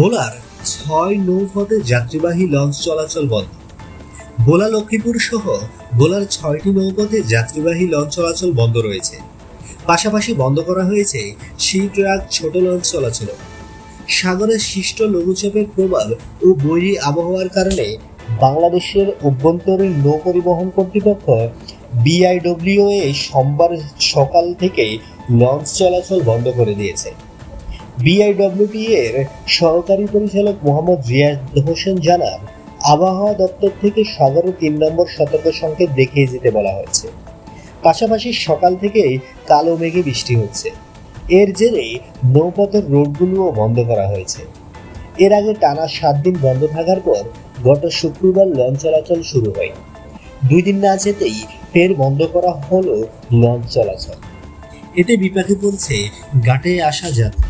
ভোলার ছয় নৌপথে যাত্রীবাহী লঞ্চ চলাচল বন্ধ। ভোলা লক্ষ্মীপুর সহ ভোলার ছয়টি নৌপথে যাত্রীবাহী লঞ্চ চলাচল বন্ধ রয়েছে। পাশাপাশি বন্ধ করা হয়েছে সি ট্রাক ছোট লঞ্চ চলাচল সাগরের সৃষ্ট লঘুচাপের প্রভাব ও বৈরী আবহাওয়ার কারণে বাংলাদেশের অভ্যন্তরীণ নৌ পরিবহন কর্তৃপক্ষ বিআইডব্লিউএ সোমবার সকাল থেকে লঞ্চ চলাচল বন্ধ করে দিয়েছে। বিআইডব্লিউটি এর সহকারী পরিচালক মোহাম্মদ রিয়াজ হোসেন জানান, আবহাওয়া দপ্তর থেকে সাগরে তিন নম্বর সতর্ক সংকেত দেখিয়ে যেতে বলা হয়েছে। পাশাপাশি সকাল থেকেই কালো মেঘে বৃষ্টি হচ্ছে। এর জেরে নৌপথের রোডগুলোও বন্ধ করা হয়েছে। এর আগে টানা সাত দিন বন্ধ থাকার পর গত শুক্রবার লঞ্চ চলাচল শুরু হয়। দুই দিন না যেতেই ফের বন্ধ করা হলো লঞ্চ চলাচল। এতে বিপাকে পড়ছে ঘাটে আসা যাত্রী।